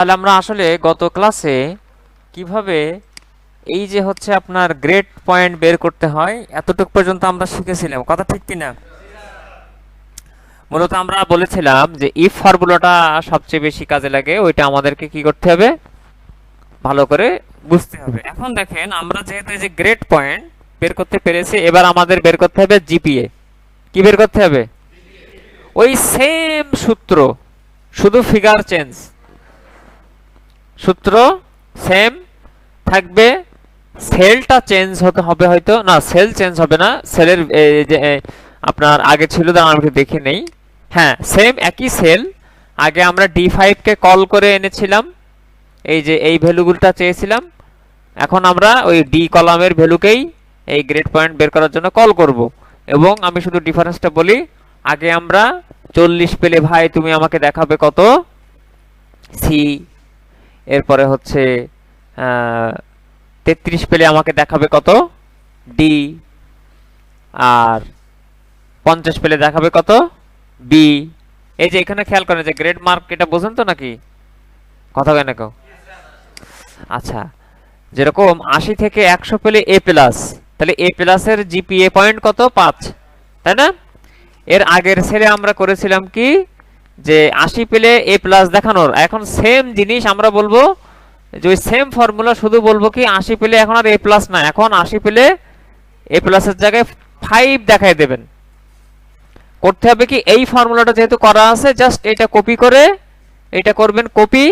তাহলে আমরা আসলে গত ক্লাসে কীভাবে এই যে হচ্ছে আপনার গ্রেড পয়েন্ট বের করতে হয়, এতটুকু পর্যন্ত আমরা শিখেছিলাম। কথা ঠিক কিনা? মূলত আমরা বলেছিলাম যে ইফ ফর্মুলাটা সবচেয়ে বেশি কাজে লাগে, ওইটা আমাদেরকে কি করতে হবে? ভালো করে বুঝতে হবে। এখন দেখেন, আমরা যেহেতু যে গ্রেড পয়েন্ট বের করতে পেরেছি, এবার আমাদের বের করতে হবে জিপিএ কি বের করতে হবে? ওই সেম সূত্র, শুধু ফিগার চেঞ্জ সূত্র সেম থাকবে। সেলটা চেঞ্জ হতে হবে হয়তো। না সেল চেঞ্জ হবে না। সেলের আপনার আগে ছিল আমি দেখে নেই। হ্যাঁ সেম একই সেল আগে আমরা ডি ফাইভকে কল করে এনেছিলাম। এই যে, এই ভ্যালুগুলোটা চেয়েছিলাম। এখন আমরা ওই ডি কলামের ভ্যালুকেই এই গ্রেড পয়েন্ট বের করার জন্য কল করব। এবং আমি শুধু ডিফারেন্সটা বলি, আগে আমরা চল্লিশ পেলে ভাই তুমি আমাকে দেখাবে কত? সি এরপরে হচ্ছে তেত্রিশ পেলে আমাকে দেখাবে কত? ডি আর পঞ্চাশ পেলে দেখাবে কত? বি এই যে এখানে খেয়াল করেন যে গ্রেড মার্ক এটা বোঝেন তো নাকি? কথা কেন কেউ? আচ্ছা যেরকম আশি থেকে একশো পেলে এ প্লাস তাহলে এ প্লাসের জিপিএ পয়েন্ট কত? পাঁচ, তাই না? এর আগের সেলে আমরা করেছিলাম কি? যে আশি পেলে এ প্লাস দেখানোর। এখন সেম জিনিস আমরা বলব, যে ওই সেম ফর্মুলা শুধু বলব কি আশি পেলে এখন আর এ প্লাস না, এখন আশি পেলে এ প্লাসের জায়গায় ফাইভ দেখাই দেবেন। করতে হবে কি এই ফর্মুলাটা যেহেতু করা আছে জাস্ট এটা কপি করে, এটা করবেন কপি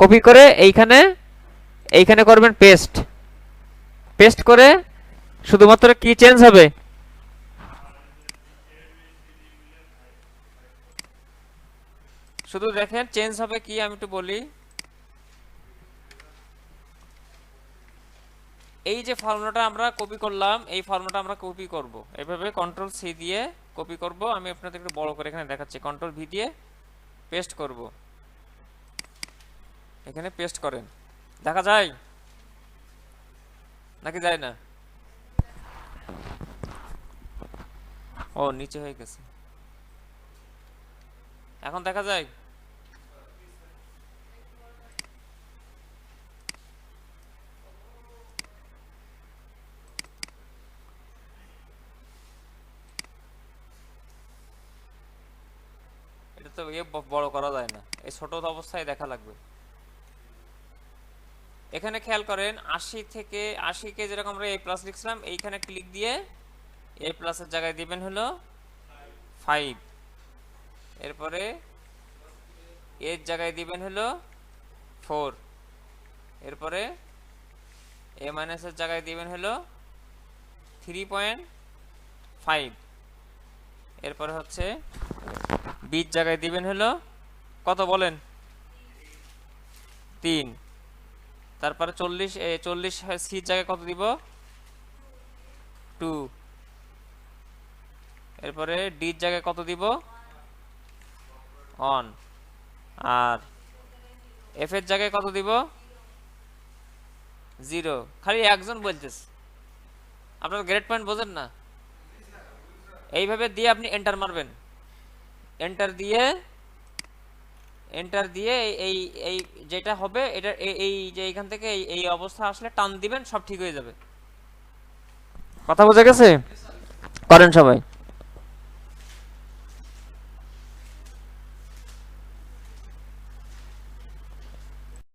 কপি করে এইখানে এইখানে করবেন পেস্ট পেস্ট করে শুধুমাত্র কি চেঞ্জ হবে? শুধু দেখেন চেঞ্জ হবে কি আমি একটু বলি। এই যে ফর্মুলাটা আমরা কপি করলাম, এই ফর্মুলাটা আমরা কপি করব। এভাবে কন্ট্রোল সি দিয়ে কপি করব। আমি আপনাদের একটু বড় করে এখানে দেখাচ্ছি। কন্ট্রোল ভি দিয়ে পেস্ট করব। এখানে পেস্ট করেন। দেখা যায়? নাকি যায় না? ও, নিচে হয়ে গেছে। এখন দেখা যায়? তো এ বড় করা যায় না। এই ছোট অবস্থায় দেখা লাগবে। এখানে খেয়াল করেন, আশি থেকে আশিকে যেরকম আমরা এ প্লাস লিখছিলাম, এইখানে ক্লিক দিয়ে এ প্লাসের জায়গায় দিবেন হলো ফাইভ এরপরে এর জায়গায় দিবেন হলো ফোর এরপরে এ মাইনাসের জায়গায় দিবেন হলো থ্রি পয়েন্ট ফাইভ এরপরে হচ্ছে বির জায়গায় দিবেন হলো, কত বলেন? তিন। তারপরে চল্লিশ চল্লিশ সির জায়গায় কত দিব? টু। এরপরে ডির জায়গায় কত দিব? অন। আর এফ এর জায়গায় কত দিব? জিরো। খালি একজন বলতেছে। আপনার গ্রেড পয়েন্ট বোঝেন না। এইভাবে দিয়ে আপনি এন্টার মারবেন। এন্টার দিয়ে এন্টার দিয়ে এই- এই যেটা হবে এটা এই- যে এখান থেকে এই এই অবস্থা আসলে টান দিবেন সব ঠিক হয়ে যাবে। কথা বোঝা গেছে? করেন সবাই।